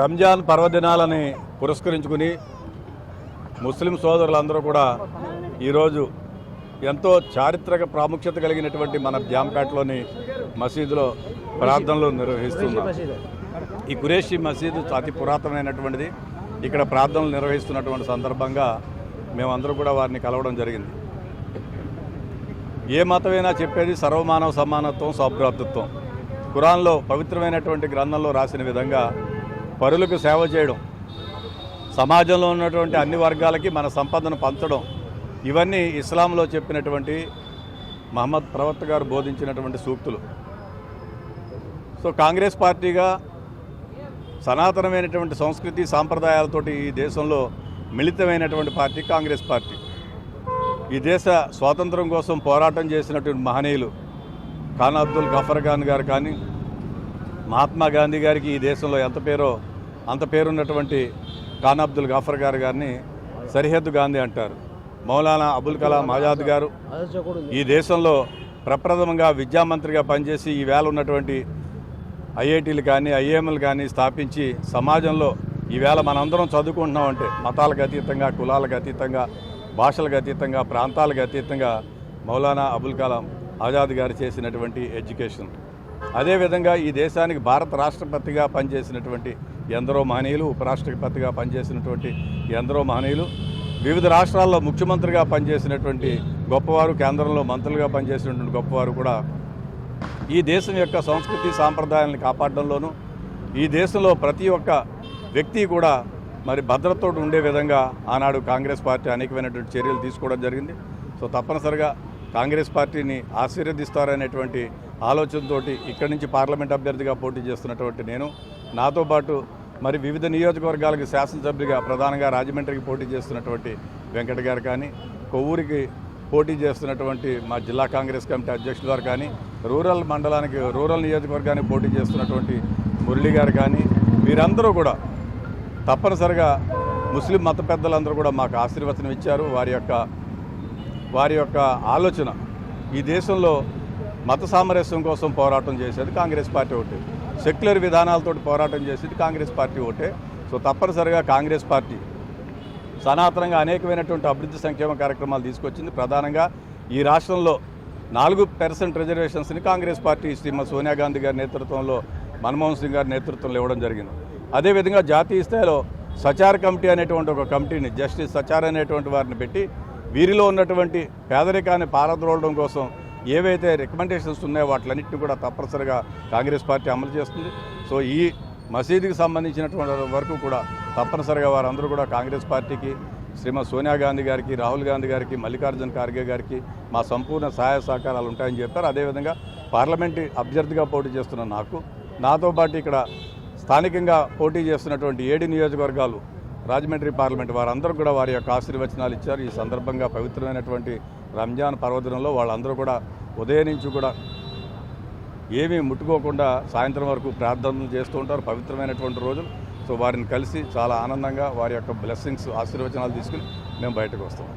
రంజాన్ పర్వదినాలని పురస్కరించుకుని ముస్లిం సోదరులందరూ కూడా ఈరోజు ఎంతో చారిత్రక ప్రాముఖ్యత కలిగినటువంటి మన జామ్కాట్లోని మసీదులో ప్రార్థనలు నిర్వహిస్తున్నాం. ఈ కురేషి మసీదు అతి పురాతనమైనటువంటిది. ఇక్కడ ప్రార్థనలు నిర్వహిస్తున్నటువంటి సందర్భంగా మేమందరూ కూడా వారిని కలవడం జరిగింది. ఏ మతమైనా చెప్పేది సర్వమానవ సమానత్వం సౌభ్రాతృత్వం కురాన్లో పవిత్రమైనటువంటి గ్రంథంలో రాసిన విధంగా పరులకు సేవ చేయడం సమాజంలో ఉన్నటువంటి అన్ని వర్గాలకి మన సంపదను పంచడం ఇవన్నీ ఇస్లాంలో చెప్పినటువంటి మహమ్మద్ ప్రవక్త గారు బోధించినటువంటి సూక్తులు. సో కాంగ్రెస్ పార్టీగా సనాతనమైనటువంటి సంస్కృతి సాంప్రదాయాలతోటి ఈ దేశంలో మిళితమైనటువంటి పార్టీ కాంగ్రెస్ పార్టీ. ఈ దేశ స్వాతంత్రం కోసం పోరాటం చేసినటువంటి మహనీయులు ఖాన్ అబ్దుల్ గఫర్ ఖాన్ గారు కానీ మహాత్మా గాంధీ గారికి ఈ దేశంలో ఎంత పేరో అంత పేరున్నటువంటి ఖాన్ అబ్దుల్ గఫర్ గారు గారిని సరిహద్దు గాంధీ అంటారు. మౌలానా అబుల్ కలాం ఆజాద్ గారు ఈ దేశంలో ప్రప్రథమంగా విద్యామంత్రిగా పనిచేసి ఈ వేళ ఉన్నటువంటి ఐఐటీలు కానీ ఐఏఎంలు కానీ స్థాపించి సమాజంలో ఈవేళ మనందరం చదువుకుంటున్నామంటే మతాలకు అతీతంగా కులాలకు అతీతంగా భాషలకు అతీతంగా ప్రాంతాలకు అతీతంగా మౌలానా అబుల్ కలాం ఆజాద్ గారు చేసినటువంటి ఎడ్యుకేషన్. అదేవిధంగా ఈ దేశానికి భారత రాష్ట్రపతిగా పనిచేసినటువంటి ఎందరో మహనీయులు ఉపరాష్ట్రపతిగా పనిచేసినటువంటి ఎందరో మహనీయులు వివిధ రాష్ట్రాల్లో ముఖ్యమంత్రిగా పనిచేసినటువంటి గొప్పవారు కేంద్రంలో మంత్రులుగా పనిచేసినటువంటి గొప్పవారు కూడా ఈ దేశం యొక్క సంస్కృతి సాంప్రదాయాలను కాపాడడంలోనూ ఈ దేశంలో ప్రతి ఒక్క వ్యక్తి కూడా మరి భద్రతతో ఉండే విధంగా ఆనాడు కాంగ్రెస్ పార్టీ అనేకమైనటువంటి చర్యలు తీసుకోవడం జరిగింది. సో తప్పనిసరిగా కాంగ్రెస్ పార్టీని ఆశీర్వదిస్తారనేటువంటి ఆలోచనతోటి ఇక్కడి నుంచి పార్లమెంట్ అభ్యర్థిగా పోటీ చేస్తున్నటువంటి నేను. నాతో పాటు మరి వివిధ నియోజకవర్గాలకు శాసనసభ్యుగా ప్రధానంగా రాజమండ్రికి పోటీ చేస్తున్నటువంటి వెంకట గారు కానీ కొవ్వూరికి పోటీ చేస్తున్నటువంటి మా జిల్లా కాంగ్రెస్ కమిటీ అధ్యక్షులు గారు కానీ రూరల్ మండలానికి రూరల్ నియోజకవర్గానికి పోటీ చేస్తున్నటువంటి మురళి గారు కానీ వీరందరూ కూడా తప్పనిసరిగా ముస్లిం మత పెద్దలందరూ కూడా మాకు ఆశీర్వచనం ఇచ్చారు. వారి యొక్క వారి యొక్క ఆలోచన ఈ దేశంలో మత సామరస్యం కోసం పోరాటం చేసేది కాంగ్రెస్ పార్టీ ఒకటి సెక్యులర్ విధానాలతో పోరాటం చేసేది కాంగ్రెస్ పార్టీ ఒకటే సో తప్పనిసరిగా కాంగ్రెస్ పార్టీ సనాతనంగా అనేకమైనటువంటి అభివృద్ధి సంక్షేమ కార్యక్రమాలు తీసుకొచ్చింది. ప్రధానంగా ఈ రాష్ట్రంలో నాలుగు పర్సెంట్ రిజర్వేషన్స్ని కాంగ్రెస్ పార్టీ శ్రీమతి సోనియా గాంధీ గారి నేతృత్వంలో మన్మోహన్ సింగ్ గారి నేతృత్వంలో ఇవ్వడం జరిగింది. అదేవిధంగా జాతీయ స్థాయిలో సచార్ కమిటీ అనేటువంటి ఒక కమిటీని జస్టిస్ సచార్ అనేటువంటి వారిని పెట్టి వీరిలో ఉన్నటువంటి పేదరికాన్ని పారద్రోలడం కోసం ఏవైతే రికమెండేషన్స్ ఉన్నాయో వాటిలన్నింటినీ కూడా తప్పనిసరిగా కాంగ్రెస్ పార్టీ అమలు చేస్తుంది. సో ఈ మసీదుకి సంబంధించినటువంటి వరకు కూడా తప్పనిసరిగా వారందరూ కూడా కాంగ్రెస్ పార్టీకి శ్రీమతి సోనియా గాంధీ గారికి రాహుల్ గాంధీ గారికి మల్లికార్జున ఖార్గే గారికి మా సంపూర్ణ సహాయ సహకారాలు ఉంటాయని చెప్పారు. అదేవిధంగా పార్లమెంటు అభ్యర్థిగా పోటీ చేస్తున్న నాకు నాతో పాటు ఇక్కడ స్థానికంగా పోటీ చేస్తున్నటువంటి ఏడు నియోజకవర్గాలు రాజమండ్రి పార్లమెంట్ వారందరూ కూడా వారి యొక్క ఆశీర్వచనాలు ఇచ్చారు. ఈ సందర్భంగా పవిత్రమైనటువంటి రంజాన్ పర్వదినంలో వాళ్ళందరూ కూడా ఉదయం నుంచి కూడా ఏమీ ముట్టుకోకుండా సాయంత్రం వరకు ప్రార్థనలు చేస్తూ ఉంటారు. పవిత్రమైనటువంటి రోజులు. సో వారిని కలిసి చాలా ఆనందంగా వారి యొక్క బ్లెస్సింగ్స్ ఆశీర్వచనాలు తీసుకుని మేము బయటకు వస్తాం